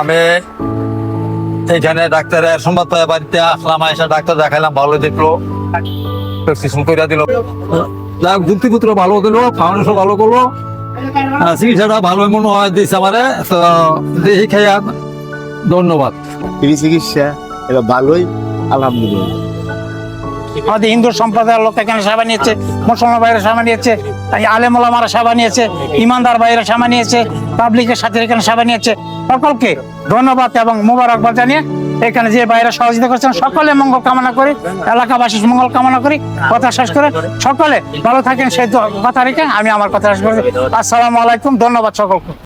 আমি এখানে ডাক্তারের সংবাদ পাই বাড়িতে আসলাম, এসে ডাক্তার দেখাইলাম, ভালো দেখল। প্রেসক্রিপশন করে দিল। যাক যুক্তিপুত্র ভালো দিল ফাউন্ডেশন ভালো করল। চিকিৎসাটা ভালো মনে হয় দিয়েছে আমারে, তো দেখি খাইয়া ধন্যবাদ। চিকিৎসা এটা ভালোই, আলহামদুলিল্লাহ। আমাদের হিন্দু সম্প্রদায়ের লোক এখানে সেবা নিয়েছে, মুসলমান ভাইয়েরা সেবা নিয়েছে আলেমুলামারা সেবা নিয়েছে, ইমানদার ভাইয়েরা সেবা নিয়েছে, পাবলিকের সাথে এখানে সেবা নিয়েছে। সকলকে ধন্যবাদ এবং মোবারকবাদ জানিয়ে এখানে যে বাইরে সহযোগিতা করছেন, সকলে মঙ্গল কামনা করি, এলাকাবাসীর মঙ্গল কামনা করি, কথা শেষ করে সকলে ভালো থাকেন, সেই কথা রেখে আমি আমার কথা শেষ করি আসসালামু আলাইকুম, ধন্যবাদ সকলকে।